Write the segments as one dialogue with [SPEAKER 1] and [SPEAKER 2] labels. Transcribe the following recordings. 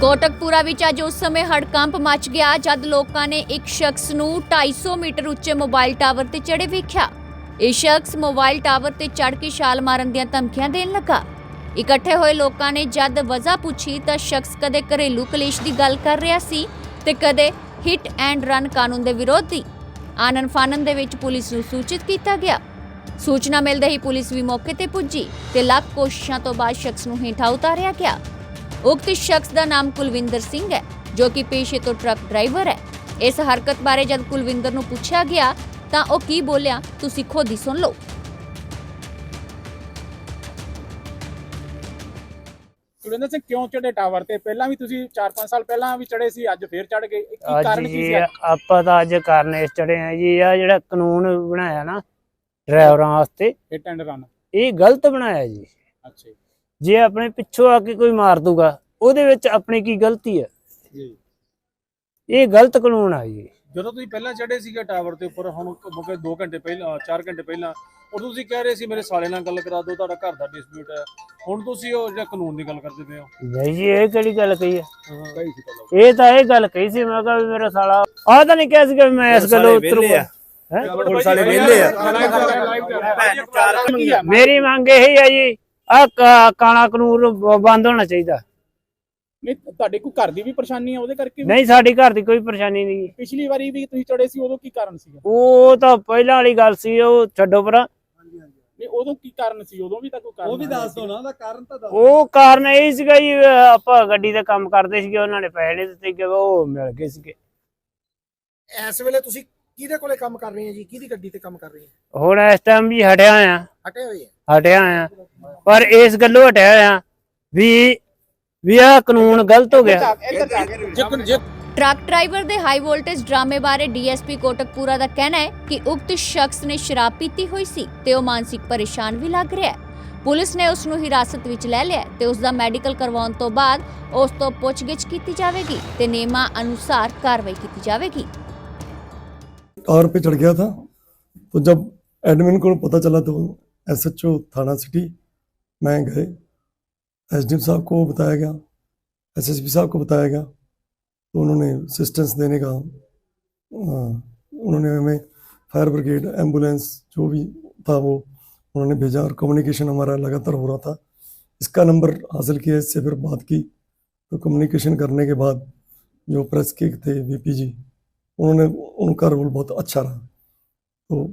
[SPEAKER 1] ਕੋਟਕਪੂਰਾ ਵਿੱਚ ਅੱਜ ਉਸ ਸਮੇਂ ਹੜਕੰਪ ਮਚ ਗਿਆ ਜਦ ਲੋਕਾਂ ਨੇ ਇੱਕ ਸ਼ਖਸ ਨੂੰ 250 ਮੀਟਰ ਉੱਚੇ ਮੋਬਾਈਲ ਟਾਵਰ ਤੇ ਚੜੇ ਵੇਖਿਆ। ਇਹ ਸ਼ਖਸ ਮੋਬਾਈਲ ਟਾਵਰ ਤੇ ਚੜ ਕੇ ਛਾਲ ਮਾਰਨ ਦੀਆਂ ਧਮਕੀਆਂ ਦੇਣ ਲੱਗਾ। ਇਕੱਠੇ ਹੋਏ ਲੋਕਾਂ ਨੇ ਜਦ ਵਜ੍ਹਾ ਪੁੱਛੀ ਤਾਂ ਸ਼ਖਸ ਕਦੇ ਘਰੇਲੂ ਕਲੇਸ਼ ਦੀ ਗੱਲ ਕਰ ਰਿਹਾ ਸੀ ਤੇ ਕਦੇ ਹਿੱਟ ਐਂਡ ਰਨ ਕਾਨੂੰਨ ਦੇ ਵਿਰੋਧੀ। ਆਨਨ ਫਾਨਨ ਦੇ ਵਿੱਚ ਪੁਲਿਸ ਨੂੰ ਸੂਚਿਤ ਕੀਤਾ ਗਿਆ। ਸੂਚਨਾ ਮਿਲਦੇ ਹੀ ਪੁਲਿਸ ਵੀ ਮੌਕੇ ਤੇ ਪੁੱਜੀ ਤੇ ਲੱਖ ਕੋਸ਼ਿਸ਼ਾਂ ਤੋਂ ਬਾਅਦ ਸ਼ਖਸ ਨੂੰ ਹੇਠਾਂ ਉਤਾਰਿਆ ਗਿਆ। ਉਕਤ ਸ਼ਖਸ ਦਾ ਨਾਮ ਕੁਲਵਿੰਦਰ ਸਿੰਘ ਹੈ ਜੋ ਕਿ ਪੇਸ਼ੇ ਤੋਂ ਟਰੱਕ ਡਰਾਈਵਰ ਹੈ ਇਸ ਹਰਕਤ ਬਾਰੇ ਜਦ ਕੁਲਵਿੰਦਰ ਨੂੰ ਪੁੱਛਿਆ ਗਿਆ ਤਾਂ ਉਹ ਕੀ ਬੋਲਿਆ ਤੁਸੀਂ ਖੁਦ ਹੀ ਸੁਣ ਲਓ
[SPEAKER 2] ਸੁਰਿੰਦਰ ਸਿੰਘ ਕਿਉਂ ਚੜੇ ਟਾਵਰ ਤੇ ਪਹਿਲਾਂ ਵੀ ਤੁਸੀਂ 4-5 ਸਾਲ ਪਹਿਲਾਂ ਵੀ ਚੜੇ ਸੀ ਅੱਜ ਫੇਰ ਚੜ ਗਏ ਕੀ ਕਾਰਨ ਕੀ
[SPEAKER 3] ਜੀ
[SPEAKER 2] ਸੀ?
[SPEAKER 3] ਆਪਾਂ ਤਾਂ ਅੱਜ ਕਾਰਨ ਇਸ ਚੜੇ ਆ ਜੀ ਆ ਜਿਹੜਾ ਕਾਨੂੰਨ ਬਣਾਇਆ ਨਾ ਡਰਾਈਵਰਾਂ ਵਾਸਤੇ
[SPEAKER 2] ਹਿੱਟ ਐਂਡ ਰਨ
[SPEAKER 3] ਇਹ ਗਲਤ ਬਣਾਇਆ ਜੀ।
[SPEAKER 2] ਅੱਛਾ ਜੀ।
[SPEAKER 3] ਆਪਣੇ ਪਿੱਛੋਂ ਆ ਕੇ ਕੋਈ ਮਾਰ ਦੂਗਾ ਉਹਦੇ ਵਿੱਚ ਆਪਣੀ ਕੀ ਗਲਤੀ ਹੈ?
[SPEAKER 2] ਜੀ।
[SPEAKER 3] ਇਹ ਗਲਤ ਕਾਨੂੰਨ ਆ ਜੀ।
[SPEAKER 2] ਜਦੋਂ ਤੁਸੀਂ ਪਹਿਲਾਂ ਚੜੇ ਸੀਗੇ ਟਾਵਰ ਦੇ ਉੱਪਰ ਹੁਣ ਮੁਕੇ 2 ਘੰਟੇ ਪਹਿਲਾਂ 4 ਘੰਟੇ ਪਹਿਲਾਂ ਉਦੋਂ ਤੁਸੀਂ ਕਹਿ ਰਹੇ ਸੀ ਮੇਰੇ ਸਾਲੇ ਨਾਲ ਗੱਲ ਕਰਾ ਦਿਓ ਤੁਹਾਡਾ ਘਰ ਦਾ ਡਿਸਪਿਊਟ ਹੈ। ਹੁਣ ਤੁਸੀਂ ਉਹ ਜਿਹੜਾ ਕਾਨੂੰਨ ਦੀ ਗੱਲ ਕਰਦੇ ਪਏ ਹੋ।
[SPEAKER 3] ਨਹੀਂ ਜੀ ਇਹ ਕਿਹੜੀ ਗੱਲ ਕਹੀ ਹੈ? ਇਹ ਤਾਂ ਇਹ ਗੱਲ ਕਹੀ ਸੀ ਮੈਂ ਕਿਹਾ ਵੀ ਮੇਰਾ ਸਾਲਾ ਆਹ ਤਾਂ ਨਹੀਂ ਕਿਹਾ ਸੀ ਕਿ ਮੈਂ ਇਸ ਗੱਲੋਂ ਉਤਰੂਗਾ। ਹੈਂ?
[SPEAKER 2] ਪੁਲਿਸ ਵਾਲੇ ਵਿਹਲੇ ਆ।
[SPEAKER 3] ਮੇਰੀ ਮੰਗ ਇਹ ਹੈ ਜੀ ਆ ਕਾਣਾ ਕਾਨੂੰਨ ਬ- ਬੰਦ ਹੋਣਾ ਚਾਹੀਦਾ।
[SPEAKER 2] ਨਹੀਂ ਤੁਹਾਡੇ ਕੋਈ ਘਰ ਦੀ ਵੀ ਪਰੇਸ਼ਾਨੀ ਹੈ ਉਹਦੇ ਕਰਕੇ ਵੀ?
[SPEAKER 3] ਨਹੀਂ ਸਾਡੀ ਘਰ ਦੀ ਕੋਈ ਪਰੇਸ਼ਾਨੀ ਨਹੀਂ
[SPEAKER 2] ਪਿਛਲੀ ਵਾਰੀ ਵੀ ਤੁਸੀਂ ਚੜੇ ਸੀ ਉਦੋਂ ਕੀ ਕਾਰਨ ਸੀਗਾ?
[SPEAKER 3] ਉਹ ਤਾਂ ਪਹਿਲਾਂ ਵਾਲੀ ਗੱਲ ਸੀ ਉਹ ਛੱਡੋ ਪਰਾਂ
[SPEAKER 2] ਨਹੀਂ ਉਦੋਂ ਕੀ ਕਾਰਨ ਸੀ? ਉਦੋਂ ਵੀ ਤਾਂ ਕੋਈ ਕਾਰਨ
[SPEAKER 4] ਉਹ ਵੀ
[SPEAKER 2] ਹੋਣਾ
[SPEAKER 4] ਦੱਸ
[SPEAKER 2] ਸੀ।
[SPEAKER 4] ਦੋ ਨਾ ਉਹਦਾ ਕਾਰਨ ਤਾਂ ਦੱਸ
[SPEAKER 3] ਉਹ ਕਾਰਨ ਇਹ ਸੀਗਾ ਜੀ ਅਹ ਆਪਾਂ ਗੱਡੀ ਦਾ ਕੰਮ ਕਰਦੇ ਸੀਗੇ ਉਹਨਾਂ ਨੇ ਪੈਸੇ ਨਹੀਂ ਦਿੱਤੇ ਕਿ ਉਹ ਮਿਲ ਗਏ ਸੀਗੇ।
[SPEAKER 4] ਇਸ ਵੇਲੇ ਤੁਸੀਂ ਕਿਹਦੇ ਕੋਲੇ ਕੰਮ ਕਰ ਰਹੇ ਹੋ ਜੀ? ਕਿਹਦੀ ਗੱਡੀ ਤੇ ਕੰਮ ਕਰ ਰਹੇ ਹੋ?
[SPEAKER 3] ਹੁਣ ਇਸ ਟਾਈਮ ਵੀ ਹਟਿਆ ਆ
[SPEAKER 4] ਹਟੇ ਹੋਏ ਆ?
[SPEAKER 3] ਹਟਿਆ ਆ ਪਰ ਇਸ ਗੱਲੋਂ ਹਟਿਆ ਆ ਵੀ ਵੀ ਆ ਕਾਨੂੰਨ ਗਲਤ ਹੋ ਗਿਆ
[SPEAKER 2] ਇੱਧਰ ਜਾ ਕੇ ਜੇ ਜੇ
[SPEAKER 1] ਟਰੱਕ ਡਰਾਈਵਰ ਦੇ ਹਾਈ ਵੋਲਟੇਜ ਡਰਾਮੇ ਬਾਰੇ ਡੀਐਸਪੀ ਕੋਟਕਪੂਰਾ ਦਾ ਕਹਿਣਾ ਹੈ ਕਿ ਉਕਤ ਸ਼ਖਸ ਨੇ ਸ਼ਰਾਬ ਪੀਤੀ ਹੋਈ ਸੀ ਤੇ ਉਹ ਮਾਨਸਿਕ ਪਰੇਸ਼ਾਨ ਵੀ ਲੱਗ ਰਿਹਾ ਹੈ ਪੁਲਿਸ ਨੇ ਉਸ ਨੂੰ ਹਿਰਾਸਤ ਵਿੱਚ ਲੈ ਲਿਆ ਹੈ ਤੇ ਉਸ ਦਾ ਮੈਡੀਕਲ ਕਰਵਾਉਣ ਤੋਂ ਬਾਅਦ ਉਸ ਤੋਂ ਪੁੱਛਗਿੱਛ ਕੀਤੀ ਜਾਵੇਗੀ ਤੇ ਨਿਯਮਾਂ ਅਨੁਸਾਰ ਕਾਰਵਾਈ ਕੀਤੀ ਜਾਵੇਗੀ
[SPEAKER 5] टावर पे चढ़ गया था तो जब एडमिन को पता चला तो एसएचओ थाना सिटी में गए। एसडीएम साहब को बताया गया एसएसपी साहब को बताया गया तो उन्होंने असिस्टेंस देने का उन्होंने हमें फायर ब्रिगेड एंबुलेंस जो भी था वो उन्होंने भेजा और कम्युनिकेशन हमारा लगातार हो रहा था। इसका नंबर हासिल किया, इससे फिर बात की। तो कम्युनिकेशन करने के बाद जो प्रेस के थे वीपी जी, उन्होंने उनका रोल बहुत अच्छा रहा। तो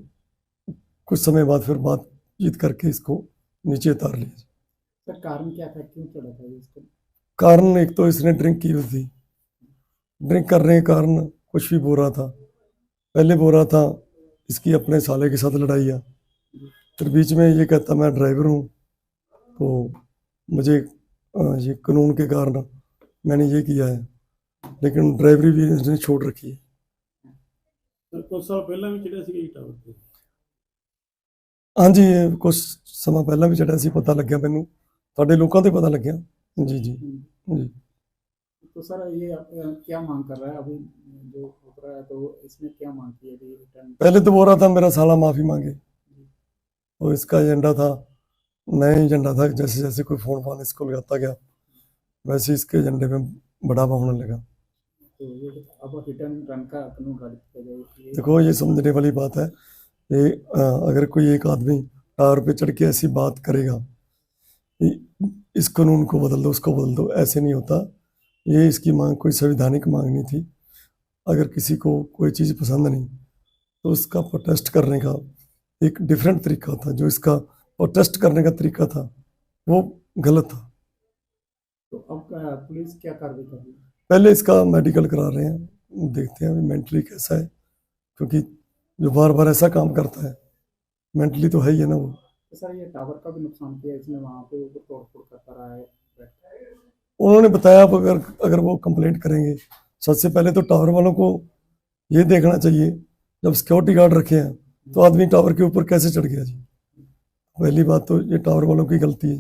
[SPEAKER 5] कुछ समय बाद फिर बातचीत करके इसको नीचे उतार लिया
[SPEAKER 2] सर कारण क्या था क्यों चढ़ा था इसको
[SPEAKER 5] कारण एक तो इसने ड्रिंक की हुई थी ड्रिंक करने के कारण कुछ भी बोल रहा था पहले बोल रहा था इसकी अपने साले के साथ लड़ाई है फिर बीच में ये कहता मैं ड्राइवर हूँ तो मुझे अ, ये कानून के कारण मैंने ये किया है लेकिन ड्राइवरी भी इसने छोड़ रखी है
[SPEAKER 2] ਕੁਝ ਸਾਲ ਪਹਿਲਾਂ ਵੀ ਚੜਿਆ ਸੀ ਟਾਵਰ ਤੇ
[SPEAKER 5] ਹਾਂਜੀ ਇਹ ਕੁਛ ਸਮਾਂ ਪਹਿਲਾਂ ਵੀ ਚੜਿਆ ਸੀ ਪਤਾ ਲੱਗਿਆ ਮੈਨੂੰ ਤੁਹਾਡੇ ਲੋਕਾਂ ਤੇ ਪਤਾ ਲੱਗਿਆ ਜੀ ਜੀ ਜੀ
[SPEAKER 6] तो सर ये आप, अ, क्या मांग कर रहा है अभी जो उतरा है तो इसमें क्या मांग की है अभी रिटर्न
[SPEAKER 5] पहले तो बोल रहा था मेरा साला माफी मांगे तो इसका एजेंडा था नया एजेंडा था जैसे जैसे कोई फोन फोन इसको लगाता गया वैसे इसके एजेंडे में बढ़ावा होने लगा
[SPEAKER 6] तो ये अब रिटर्न रन का कानून लागू किया जाए ये
[SPEAKER 5] देखो ये समझने वाली बात है अ, अगर कोई एक आदमी टावर पे चढ़ के ऐसी बात करेगा कि इस कानून को बदल दो उसको बदल दो ऐसे नहीं होता। ये इसकी मांग कोई संवैधानिक मांग नहीं थी। अगर किसी को कोई चीज़ पसंद नहीं तो उसका प्रोटेस्ट करने का एक डिफरेंट तरीका था। जो इसका प्रोटेस्ट करने का तरीका था वो गलत था।
[SPEAKER 6] तो अब पुलिस क्या कार्रवाई कर रही है?
[SPEAKER 5] पहले इसका मेडिकल करा रहे हैं। देखते हैं अभी मेंटली कैसा है क्योंकि जो बार बार ऐसा काम करता है। मेंटली तो है ही है ना वो।
[SPEAKER 6] तो सर ये टावर का भी नुकसान किया इसने वहाँ पे ऊपर तोड़ फोड़ करता रहा है।
[SPEAKER 5] उन्होंने बताया अब अगर अगर वो कंप्लेंट करेंगे सबसे पहले तो टावर वालों को ये देखना चाहिए जब सिक्योरिटी गार्ड रखे हैं तो आदमी टावर के ऊपर कैसे चढ़ गया जी? पहली बात तो ये टावर वालों की गलती है।